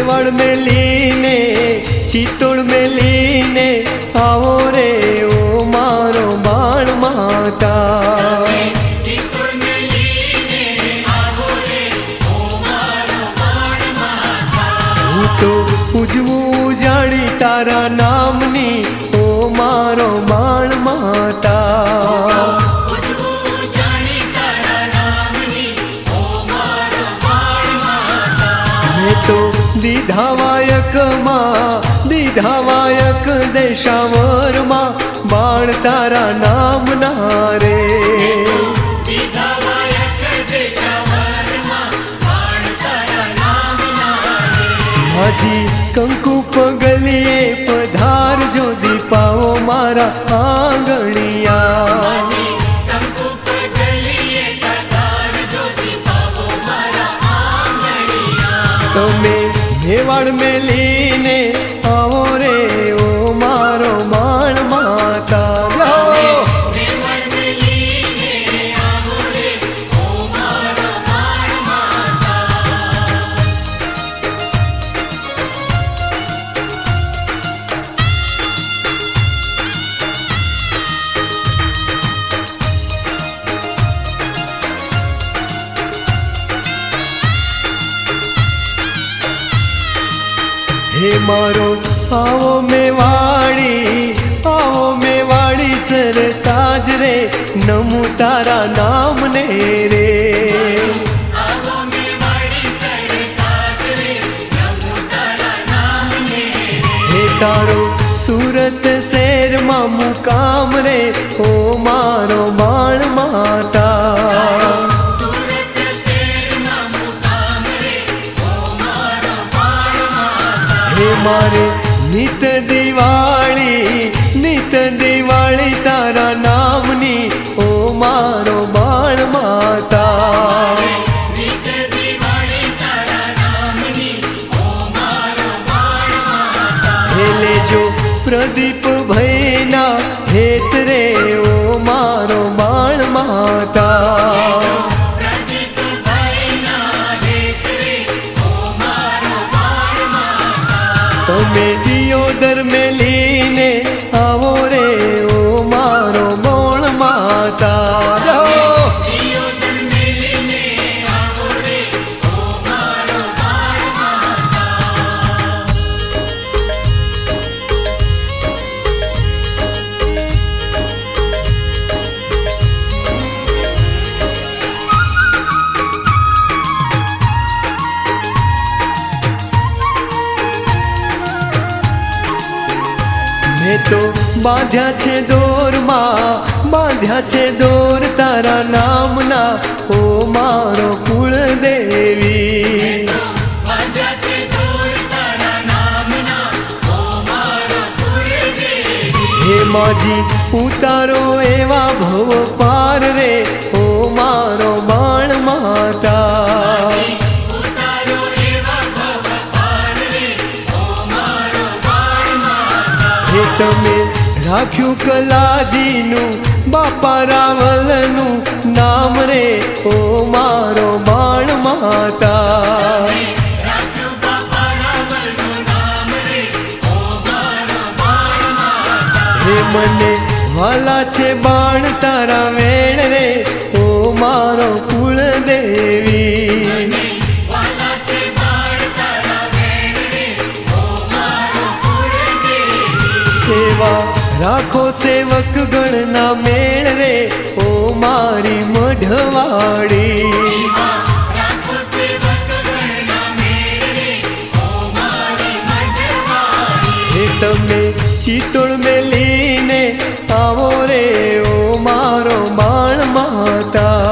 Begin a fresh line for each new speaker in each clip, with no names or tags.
મેવાડ મેલીને ચિત્તોડ મેલીને આવો રે ઓ મારો બાણ માતા. મેં તો દીધાવાયકમાં દીધાવાયક દેશાવરમાં બાણ તારા નામના રે હાજી કંકુ પગલીએ પધારજો દીપાઓ મારા તમે મેવાડ મેલીને આવો રે ઓ મારો માણ માતા. હે મારો આવો મેવાડી આવો મેવાડી સરતાજ રે નમુ તારા નામને રે. તારો સુરત શહેરમાં મુકામ રે ઓ મારો બાણ માતા. મારે નિત દિવાળી નિત દિવાળી તારા નામની, ઓ મારો બાણ માતા. હે લેજો પ્રદીપ ભૈના હેત રે, ઓ મારો બાણ માતા. મેં તો બાંધ્યા છે દોરમાં બાંધ્યા છે દોર તારા નામના ઓ મારો કુળ દેવી હે માજી ઉતારો એવા ભવ પાર રે ઓ મારો હે તમે રાખ્યું કલાજીનું, બાપા રાવલનું નામ રે, ઓ મારો બાણ માતા. હે મને વાલા છે બાણ તારા એવા રાખો સેવક ગણના મેળ ઓ મારી મઢવાડી તમે ચિત્તોડ મેલીને આવો રે, ઓ મારો બાણ માતા.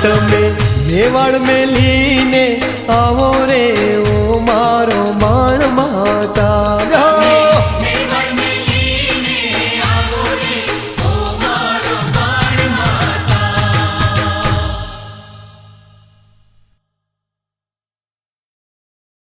તમે મેવાડ મેલીને આવો રે ઓ મારો માણ માતા.